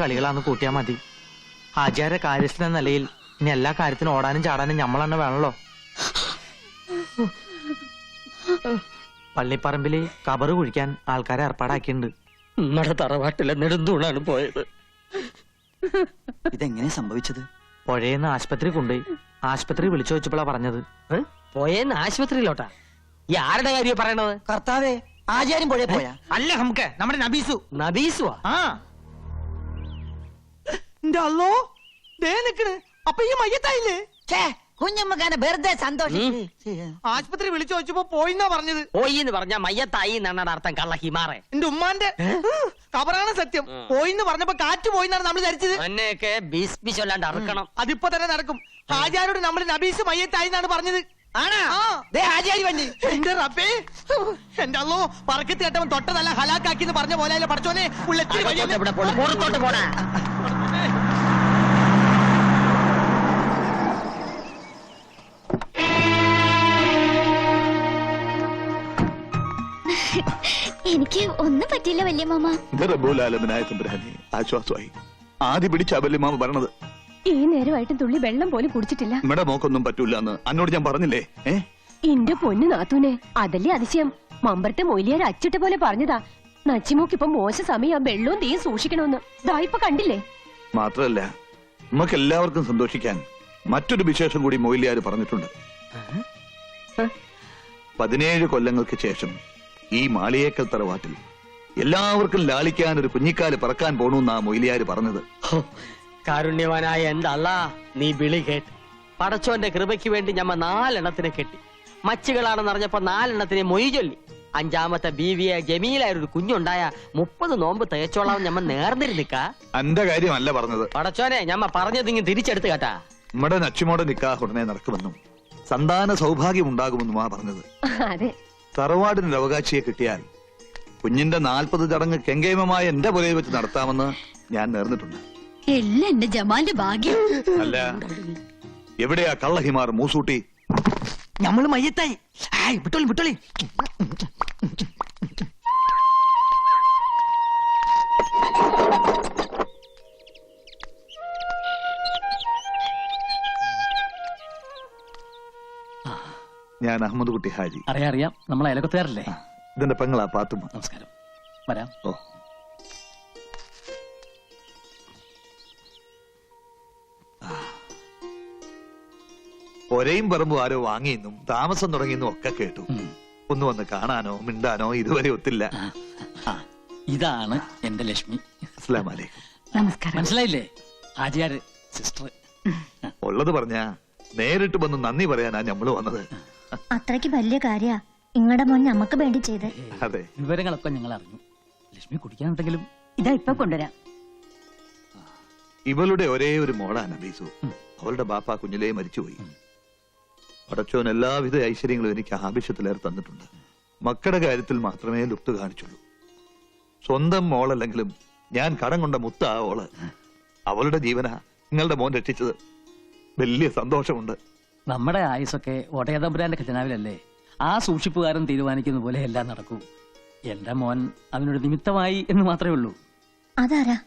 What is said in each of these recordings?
കളികളാന്ന് കൂട്ടിയാ മതി. ആചാര കാര്യസ്ഥ എന്ന നിലയിൽ ഇനി എല്ലാ കാര്യത്തിനും ഓടാനും ചാടാനും നമ്മൾ തന്നെ വേണല്ലോ. പള്ളിപ്പറമ്പിൽ കബറ് കുഴിക്കാൻ ആൾക്കാരെ ഏർപ്പാടാക്കിയിട്ടുണ്ട്. നമ്മുടെ തറവാട്ടിലെ നെടുന്തൂണാണ് പോയത്. ഇതെങ്ങനെ സംഭവിച്ചത്? പുഴയെന്ന് ആശുപത്രി കൊണ്ടുപോയി ആശുപത്രി വിളിച്ചു വെച്ചപ്പോഴാ പറഞ്ഞത്? പോയെന്ന് ആശുപത്രിയിലോട്ടാ? ഈ ആരുടെ കാര്യം പറയണത്? കർത്താവേ ആചാര്യം പുഴ പോയാ. അല്ല നമുക്ക് നമ്മുടെ നബീസു. നബീസുവാ? ആ. അല്ലോ ദേ നിക്കണ്. അപ്പൊ ഈ മയ്യത്തായില്ലേ? കുഞ്ഞമ്മക്കാനെ വെറുതെ സന്തോഷം ആശുപത്രി വിളിച്ചു വെച്ചപ്പോ പോയിന്നാ പറഞ്ഞത്. പോയി എന്ന് പറഞ്ഞ മയ്യത്തായി എന്നാണ് അർത്ഥം കള്ള ഹിമാറെ. എന്റെ ഉമ്മാന്റെ. കബറാണ് സത്യം. പോയിന്ന് പറഞ്ഞപ്പോ കാറ്റ് പോയിന്നാണ് നമ്മൾ ധരിച്ചത്. മന്നെയൊക്കെ ബീസ് ചൊല്ലാണ്ട് അറുക്കണം. അതിപ്പോ തന്നെ നടക്കും. ഹാജാരോട് നമ്മൾ നബീസ് മയ്യത്തായി എന്നാണ് പറഞ്ഞത്. ആണാ? ദേ ആചാരി വണ്ടി. എന്റെ റബ്ബേ. എന്റെ അല്ലോ പറക്കത്ത് കേട്ടവൻ തൊട്ടതല്ല ഹലാക്കാക്കി എന്ന് പറഞ്ഞ പോലെ പഠിച്ചോനെ? ഉള്ളെത്തിരി എനിക്ക് ഒന്നും പറ്റില്ല വല്യ മാമ. ഇത് റബ്ബുലാലമനായ തമ്പുരാനെ ആശ്വാസമായി. ആദ്യ പിടിച്ച മാമ പറഞ്ഞത് ഈ നേരമായിട്ടും തുള്ളി വെള്ളം പോലും കുടിച്ചിട്ടില്ല. നമ്മുടെ മോക്കൊന്നും പറ്റൂല എന്ന് അന്നോട് ഞാൻ പറഞ്ഞില്ലേ? ഏ? എന്റെ പൊന്നു നാത്തൂനെ അതല്ലേ അതിശയം? മമ്പരത്തെ മൊയിലിയാർ അച്ചിട്ട പോലെ പറഞ്ഞതാ. നച്ചിമോക്ക് ഇപ്പൊ മോശ സമയം വെള്ളവും തീയും സൂക്ഷിക്കണമെന്ന്. ദാ ഇപ്പൊ കണ്ടില്ലേ? മാത്രല്ല നമുക്ക് എല്ലാവർക്കും സന്തോഷിക്കാൻ മറ്റൊരു വിശേഷം കൂടി മൊയിലിയാർ പറഞ്ഞിട്ടുണ്ട്. പതിനേഴ് കൊല്ലങ്ങൾക്ക് ശേഷം ഈ മാളിയേക്കൽ തറവാട്ടിൽ എല്ലാവർക്കും ലാളിക്കാൻ ഒരു കുഞ്ഞിക്കാൽ പറക്കാൻ പോണെന്നാ മൊയിലിയാര് പറഞ്ഞത്. കാരുണ്യവാനായ എന്തല്ല അല്ലാ നീ വിളി കേട്ട്. പടച്ചോന്റെ കൃപയ്ക്ക് വേണ്ടി ഞമ്മ നാലെണ്ണത്തിനെ കെട്ടി. മച്ചുകളാണെന്ന് അറിഞ്ഞപ്പോ നാലെണ്ണത്തിനെ മൊയ് ചൊല്ലി. അഞ്ചാമത്തെ ബീവിയെ ജമീലായ ഒരു കുഞ്ഞുണ്ടായ മുപ്പത് നോമ്പ് തേച്ചോളാം ഞമ്മ നേർന്നിരുന്നിക്ക? എന്റെ കാര്യമല്ല പറഞ്ഞത്. പടച്ചോനെ ഞമ്മ പറഞ്ഞതിങ്ങ് തിരിച്ചെടുത്ത് കേട്ടാ. നമ്മുടെ നച്ചുമോടെ നിക്കാ ഉടനെ നടക്കുമെന്നും സന്താന സൗഭാഗ്യം ഉണ്ടാകുമെന്നുമാ പറഞ്ഞത്. അതെ. തറവാടിനൊരു അവകാശിയെ കിട്ടിയാൽ കുഞ്ഞിന്റെ നാൽപ്പത് ചടങ്ങ് കെങ്കേമമായ എന്റെ പുലയിൽ വെച്ച് നടത്താമെന്ന് ഞാൻ നേർന്നിട്ടുണ്ട്. എല്ലാം എന്റെ ജമാന്റെ ഭാഗ്യം. അല്ല എവിടെയാ കള്ളഹിമാർ മൂസൂട്ടി? ഞമ്മൾ മയ്യത്തായി. ആയ് വിട്ടോളി വിട്ടോളി. ഞാൻ അഹമ്മദ് കുട്ടി ഹാജി. അറിയാം അറിയാം. നമ്മൾ അയലക്കത്തുകാരല്ലേ ഇതിന്റെ പെങ്ങളാ പാത്തുമ്മ. നമസ്കാരം. വരാം. ഓ. ഒരേയും പറമ്പും ആരോ വാങ്ങിയെന്നും താമസം തുടങ്ങിയെന്നും ഒക്കെ കേട്ടു. ഒന്ന് വന്ന് കാണാനോ മിണ്ടാനോ ഇതുവരെ ഒത്തില്ല. ഇതാണ് എന്റെ ലക്ഷ്മി. അസ്ലാം നമസ്കാരം. മനസ്സിലായില്ലേ? ആചാര് സിസ്റ്റർ. ഉള്ളത് പറഞ്ഞ നേരിട്ട് വന്ന് നന്ദി പറയാനാ ഞമ്മൾ വന്നത്. അത്രയ്ക്ക് വലിയ കാര്യ. നിങ്ങളുടെ മോൻ നമുക്ക് വേണ്ടി ചെയ്ത്. അതെ. വിവരങ്ങളൊക്കെ ഞങ്ങൾ അറിഞ്ഞു ലക്ഷ്മി കുടിക്കാനുണ്ടെങ്കിലും ഇതാ ഇപ്പൊ കൊണ്ടുവരാം. ഇവളുടെ ഒരേ ഒരു മോളാണ് ബീസു. അവളുടെ ബാപ്പ കുഞ്ഞിലേ മരിച്ചുപോയി. പടച്ചോൻ എല്ലാവിധ ഐശ്വര്യങ്ങളും എനിക്ക് ആവശ്യത്തിലേറെ തന്നിട്ടുണ്ട്. മക്കളുടെ കാര്യത്തിൽ മാത്രമേ ലുപ്ത് കാണിച്ചുള്ളൂ. സ്വന്തം മോളല്ലെങ്കിലും ഞാൻ കടം കൊണ്ട മുത്ത ആ ഓൾ. അവളുടെ ജീവന നിങ്ങളുടെ മോൻ രക്ഷിച്ചത്. വലിയ സന്തോഷമുണ്ട്. നമ്മുടെ ആയുസൊക്കെ ഒടയതമ്പുരാന്റെ ഖജനാവിലല്ലേ ആ സൂക്ഷിപ്പുകാരൻ തീരുമാനിക്കുന്ന പോലെ എല്ലാം നടക്കും. എന്റെ മോൻ അതിനൊരു നിമിത്തമായി എന്ന് മാത്രമേ ഉള്ളൂ. അതാരാ?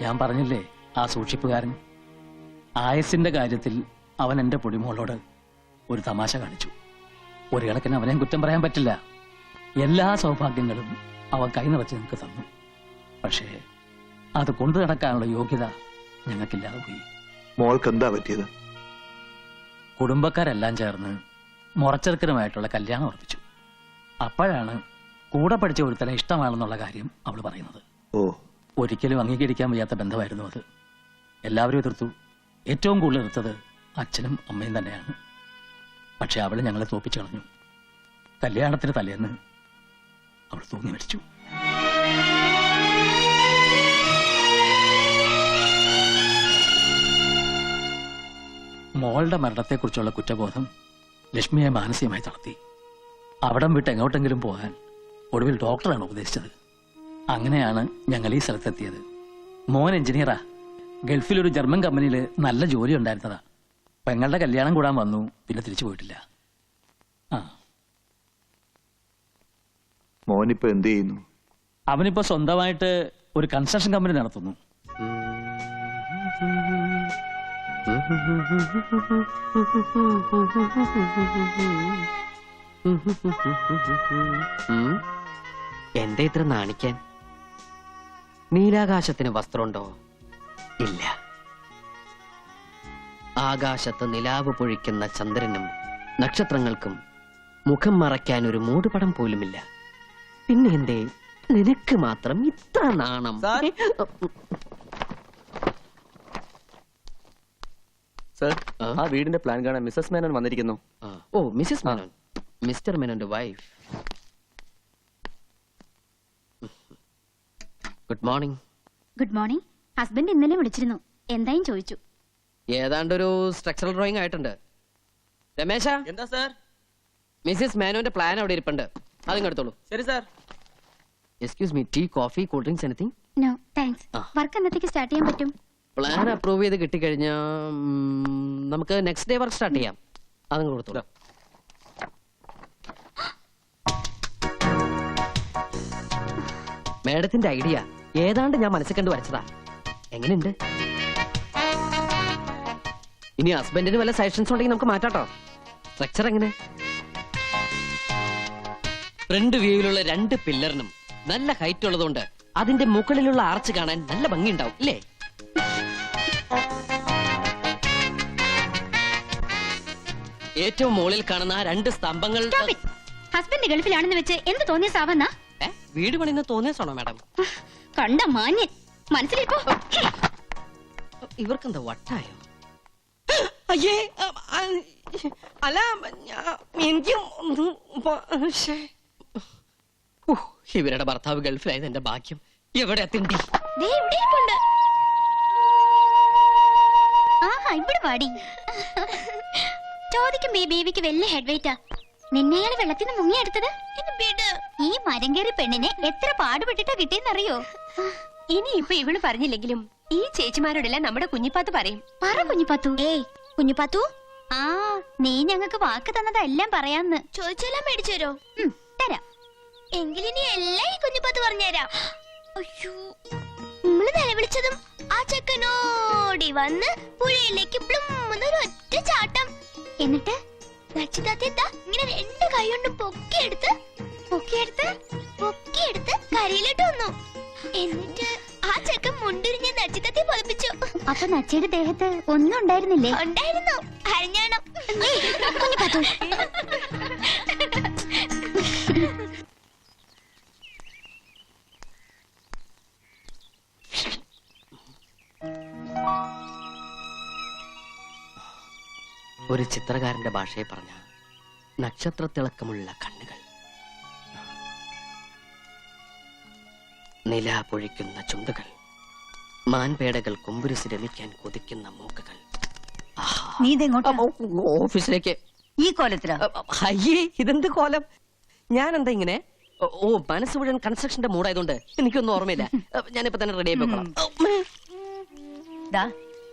ഞാൻ പറഞ്ഞില്ലേ ആ സൂക്ഷിപ്പുകാരൻ? ആയസിന്റെ കാര്യത്തിൽ അവൻ എന്റെ പൊടിമോളോട് ഒരു തമാശ കാണിച്ചു. ഒരു കണക്കിന് അവനെ കുറ്റം പറയാൻ പറ്റില്ല. എല്ലാ സൗഭാഗ്യങ്ങളും അവൻ കൈ നിറച്ച് നിങ്ങൾക്ക് തന്നു. പക്ഷേ അത് കൊണ്ടു നടക്കാനുള്ള യോഗ്യത ഞങ്ങൾക്കില്ലാതെ പോയി മോൾക്ക് എന്താ പറ്റിയത്? കുടുംബക്കാരെല്ലാം ചേർന്ന് മുറച്ചെറുക്കനുമായിട്ടുള്ള കല്യാണം ഉറപ്പിച്ചു. അപ്പോഴാണ് കൂടെ പഠിച്ച ഒരുത്തനെ ഇഷ്ടമാണെന്നുള്ള കാര്യം അവൾ പറയുന്നത്. ഓ. ഒരിക്കലും അംഗീകരിക്കാൻ വയ്യാത്ത ബന്ധമായിരുന്നു അത്. എല്ലാവരും എതിർത്തു. ഏറ്റവും കൂടുതൽ എതിർത്തത് അച്ഛനും അമ്മയും തന്നെയാണ്. പക്ഷെ അവൾ ഞങ്ങളെ തോപ്പിച്ചു കളഞ്ഞു കല്യാണത്തിന് തലേന്ന് അവൾ തൂങ്ങി മരിച്ചു. മോളുടെ മരണത്തെക്കുറിച്ചുള്ള കുറ്റബോധം ലക്ഷ്മിയെ മാനസികമായി തളർത്തി. അവിടം വിട്ട് എങ്ങോട്ടെങ്കിലും പോകാൻ ഒടുവിൽ ഡോക്ടറാണ് ഉപദേശിച്ചത്. അങ്ങനെയാണ് ഞങ്ങൾ ഈ സ്ഥലത്തെത്തിയത്. മോൻ എഞ്ചിനീയറാ. ഗൾഫിലൊരു ഒരു ജർമ്മൻ കമ്പനിയിൽ നല്ല ജോലി ഉണ്ടായിരുന്നതാ. പെങ്ങളുടെ കല്യാണം കൂടാൻ വന്നു പിന്നെ തിരിച്ചു പോയിട്ടില്ല. ആ. മോനിപ്പോ എന്ത് ചെയ്യുന്നു? അവനിപ്പോ സ്വന്തമായിട്ട് ഒരു കൺസ്ട്രക്ഷൻ കമ്പനി നടത്തുന്നു. ഉം. എന്താ ഇത്ര നാണിക്കാൻ? നീലാകാശത്തിന് വസ്ത്രമുണ്ടോ? ഇല്ല. ആകാശത്ത് നിലാവ് പൊഴിക്കുന്ന ചന്ദ്രനും നക്ഷത്രങ്ങൾക്കും മുഖം മറയ്ക്കാൻ ഒരു മൂടുപടം പോലുമില്ല. പിന്നെ എന്തേ? നിനക്ക് മാത്രം ഇത്ര നാണം. സർ ആ? വീടിന്റെ പ്ലാൻ കാണാൻ മിസ്സസ് മേനോൻ വന്നിരിക്കുന്നു. ഓ മിസസ് മേനോൻ മിസ്റ്റർ മേനോന്റെ wife good morning good morning husband ഇന്നലെ വിളിച്ചിരുന്നു. എന്തായും ചോദിച്ചു. ഏതാണ്ട് ഒരു സ്ട്രക്ചറൽ ഡ്രോയിങ് ആയിട്ടുണ്ട്. രമേശ? എന്താ സർ മിസ്സിസ് മേനോന്റെ പ്ലാൻ അവിടെ ഇരിപ്പുണ്ട്. അതിങ്ങ് എടുത്തോളൂ ശരി sir excuse me tea coffee cool drinks anything no thanks work എന്നത്തേക്ക് സ്റ്റാർട്ട് ചെയ്യാൻ പറ്റും? പ്ലാൻ. അപ്രൂവ് ചെയ്ത് കിട്ടിക്കഴിഞ്ഞാൽ നമുക്ക് നെക്സ്റ്റ് ഡേ വർക്ക് സ്റ്റാർട്ട് ചെയ്യാം. അതും കൊടുത്തോളൂ. മേഡത്തിന്റെ ഐഡിയ ഏതാണ്ട് ഞാൻ മനസ്സിൽ കണ്ട് വരച്ചതാ. എങ്ങനെയുണ്ട്? ഇനി ഹസ്ബൻഡിന് വല്ല സജഷൻസ് ഉണ്ടെങ്കിൽ നമുക്ക് മാറ്റാട്ടോ. സ്ട്രക്ചർ എങ്ങനെ? ഫ്രണ്ട് വ്യൂവിലുള്ള രണ്ട് പില്ലറിനും നല്ല ഹൈറ്റ് ഉള്ളതുകൊണ്ട് അതിന്റെ മുകളിലുള്ള ആർച്ച് കാണാൻ നല്ല ഭംഗിയുണ്ടാവും ഇല്ലേ? ഏറ്റവും മുകളിൽ കാണുന്ന ആ രണ്ട് സ്തംഭങ്ങൾ ഹസ്ബൻഡ് ഗൾഫിലാണെന്ന് വെച്ച് എന്ത് തോന്നിയ സാവന്ന? വീട് പണിന്ന് തോന്നിയതാണോ മാഡം? കണ്ട മാന്യൻ. മനസ്സിലിപ്പോ? ഇവർക്കെന്താ വട്ടായോ? അയ്യേ അല്ല എനിക്കും ഇവരുടെ ഭർത്താവ് ഗൾഫിലായത് എന്റെ ഭാഗ്യം. എവിടെ തിണ്ടി ഇവിടെ ഇരിപ്പുണ്ട്. ആഹാ ചോദിക്കും ഈ ബേബിക്ക് വലിയ ഹെഡ് വെയിറ്റാ നിന്നെ അയാൾ വെള്ളത്തിൽ നിന്ന് മുങ്ങിയെടുത്തത് ഈ മരം കയറി പെണ്ണിനെ എത്ര പാടുപെട്ടിട്ടാ കിട്ടിയെന്നറിയോ? ഇനി ഇപ്പൊ ഇവൾ പറഞ്ഞില്ലെങ്കിലും ഈ ചേച്ചിമാരോടെല്ലാം നമ്മുടെ കുഞ്ഞിപ്പാത്തു പറയും. പറ കുഞ്ഞിപ്പാത്തു. ഏയ് കുഞ്ഞിപ്പാത്തു. ആ നീ ഞങ്ങൾക്ക് വാക്ക് തന്നതെല്ലാം പറയാന്ന്. ചോദിച്ചെല്ലാം മേടിച്ചു തരോ? തരാം. എങ്കിലിനി എല്ലാം ഈ കുഞ്ഞിപ്പാത്തു പറഞ്ഞുതരാം അയ്യോ. നമ്മൾ നിലവിളിച്ചതും ആ ചെക്കനോടി വന്ന് പുഴയിലേക്ക് പ്ലുമ്മെന്നൊരു ഒറ്റ ചാട്ടം. എന്നിട്ട് നക്ഷിതാത്ത ഇങ്ങനെ രണ്ട് കൈ കൊണ്ടും പൊക്കിയെടുത്ത് പൊക്കിയെടുത്ത് പൊക്കിയെടുത്ത് കരയിലിട്ട് വന്നു. എന്നിട്ട് ആ ചെക്കൻ മുണ്ടിരിഞ്ഞ് നച്ചിത്തത്തെ പൊതിപ്പിച്ചു അപ്പൊ നച്ചിയുടെ ദേഹത്ത് ഒന്നും ഉണ്ടായിരുന്നില്ലേ? ഉണ്ടായിരുന്നു. അരഞ്ഞാണം. ഒരു ചിത്രകാരന്റെ ഭാഷയെ പറഞ്ഞ നക്ഷത്രത്തിളക്കമുള്ള കണ്ണുകൾ. നില പൊഴിക്കുന്ന ചുണ്ടുകൾ മാൻപേടകൾ കൊമ്പുരുസ് രമിക്കാൻ കൊതിക്കുന്ന മൂക്കുകൾ. നീ ഇതെങ്ങോട്ടാ? ഓഫീസിലേക്ക്. ഈ കോലത്തിലാ? അയ്യേ ഇതെന്ത് കോലം? ഞാൻ എന്താ ഇങ്ങനെ? ഓ, ഓ മനസ്സ് മുഴുവൻ കൺസ്ട്രക്ഷന്റെ മൂടായതുകൊണ്ട് എനിക്കൊന്നും ഓർമ്മയില്ല. ഞാനിപ്പോ തന്നെ റെഡി ആയി പോക്കണം ദാ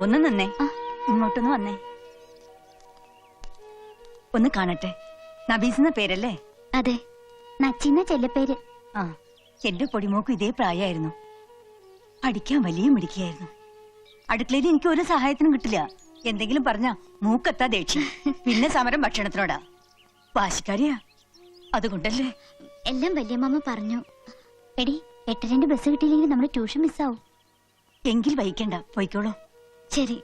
ഒന്ന് നിന്നേ. ഇങ്ങോട്ടൊന്ന് വന്നേ. ഒന്ന് കാണട്ടെ. നബീസ് എന്ന പേരല്ലേ? അതെ. നച്ചിന്ന ചെല്ലപ്പേര് ആ എന്റെ പൊടിമോക്കും ഇതേ പ്രായമായിരുന്നു പഠിക്കാൻ വലിയ മിടിക്കായിരുന്നു അടുക്കളയിൽ എനിക്ക് ഒരു സഹായത്തിനും കിട്ടില്ല. എന്തെങ്കിലും പറഞ്ഞ മൂക്കത്താ ദേഷ്യം. പിന്നെ സമരം ഭക്ഷണത്തിനോടാ. വാശിക്കാരിയാ. അതുകൊണ്ടല്ലേ? എല്ലാം വല്യമ്മ പറഞ്ഞു. എടി എട്ട് രണ്ട് ബസ് കിട്ടിയില്ലെങ്കിൽ നമ്മൾ ട്യൂഷൻ മിസ്സാവും. എങ്കിൽ വൈകണ്ട പോയിക്കോളൂ. ശരി.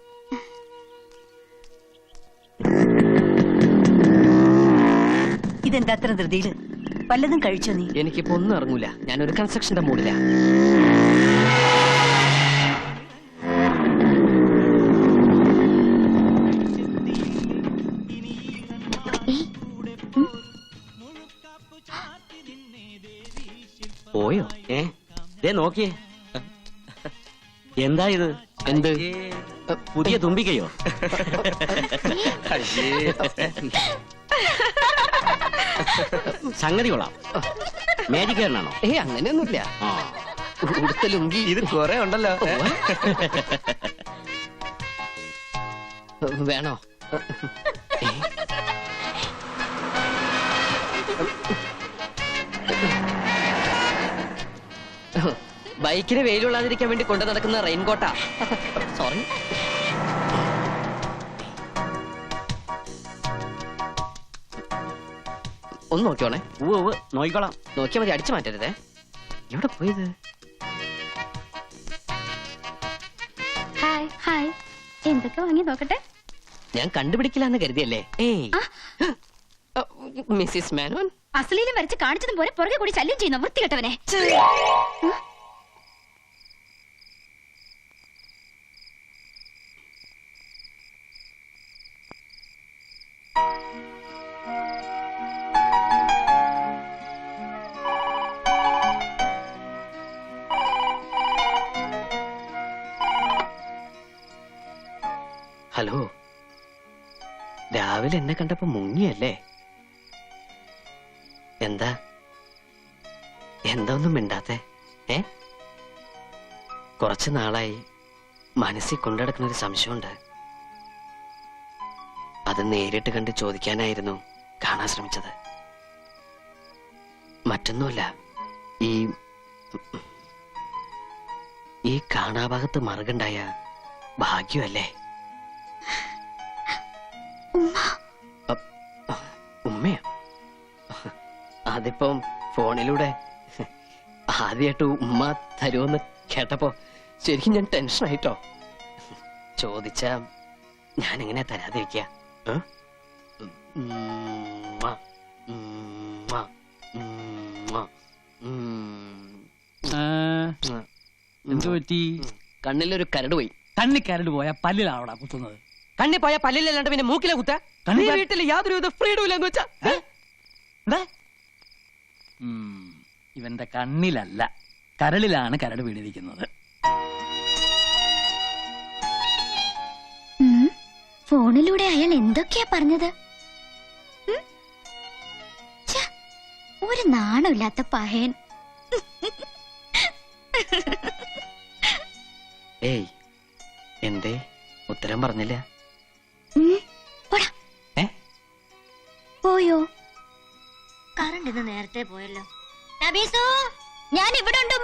ഇതെന്താ അത്ര ധൃതിയിൽ വല്ലതും കഴിച്ചോ നീ? എനിക്കിപ്പോ ഒന്നും ഇറങ്ങൂല. ഞാനൊരു കൺസ്ട്രക്ഷന്റെ മൂടില്ല പോയോ? ഏ? ദേ നോക്കിയേ. എന്താ ഇത്? എന്ത്? പുതിയ തുമ്പിക്കയോ സംഗതി കൊള്ളാം. മേജിക്കാരനാണോ ഏ അങ്ങനെയൊന്നുമില്ല. ആ. ഉടുത്ത ലുങ്കി. ഇത് കുറെ ഉണ്ടല്ലോ. വേണോ? ബൈക്കിന് വെയിലുള്ളാതിരിക്കാൻ വേണ്ടി കൊണ്ടു നടക്കുന്ന റെയിൻകോട്ടാ. സോറി ഒന്ന് നോക്കിയോണേ ഉവ്വ് ഉവ്വ് നോക്കിക്കോളാം. നോക്കിയാൽ മതി അടിച്ചു മാറ്റരുതേ. എവിടെ പോയത്? Hi hi. എന്തൊക്കെ വാങ്ങി നോക്കട്ടെ? ഞാൻ കണ്ടുപിടിക്കില്ല എന്ന് കരുതിയല്ലേ? ഏയ്. മിസ്സിസ് മേനോൻ? അസലീലും വരച്ച് കാണിച്ചതും പോലെ പുറകെ കൂടി ശല്യം ചെയ്യുന്ന വൃത്തികെട്ടവനെ. ഹലോ. രാവിലെ എന്നെ കണ്ടപ്പോ മുങ്ങിയല്ലേ? എന്താ? എന്താ മിണ്ടാത്തെ? ഏ? കുറച്ചു നാളായി മനസ്സിൽ കൊണ്ടുനടക്കുന്ന ഒരു സംശയമുണ്ട്. അത് നേരിട്ട് കണ്ട് ചോദിക്കാനായിരുന്നു കാണാൻ ശ്രമിച്ചത്. മറ്റൊന്നുമല്ല ഈ ഈ കാണാഭാഗത്ത് മറുകുണ്ടായ ഭാഗ്യമല്ലേ? ഉമ്മയോ അതിപ്പം ഫോണിലൂടെ ആദ്യമായിട്ട് ഉമ്മ തരുമെന്ന് കേട്ടപ്പോ ശരിക്കും ഞാൻ ടെൻഷൻ ആയിട്ടോ ചോദിച്ച ഞാൻ എങ്ങനെ തരാതിരിക്കുക ഉമ്മ, ഉമ്മ, ഉമ്മ, ഉം. എന്തു പറ്റി? കണ്ണിലൊരു കരട് പോയി. കണ്ണിൽ കരട് പോയാ പല്ലിലാവടാ കുത്തുന്നത്. കണ്ണി പോയ പല്ലിലല്ലാണ്ട് പിന്നെ മൂക്കിലെ കുത്ത? പ- വീട്ടിൽ യാതൊരുവിധ ഫ്രീഡം ഇല്ലെന്ന് വെച്ചാ ഇവന്റെ കണ്ണിലല്ല കരളിലാണ് കരട് വീണിരിക്കുന്നത്. ഉം, ഫോണിലൂടെ അയാൾ എന്തൊക്കെയാ പറഞ്ഞത്? ഒരു നാണമില്ലാത്ത പഹയൻ. ഏയ് എന്തേ? ഉത്തരം പറഞ്ഞില്ല. ഇന്ന് നേരത്തെ പോയല്ലോ. നബീസു ഞാൻ ഇവിടെ ഉണ്ട്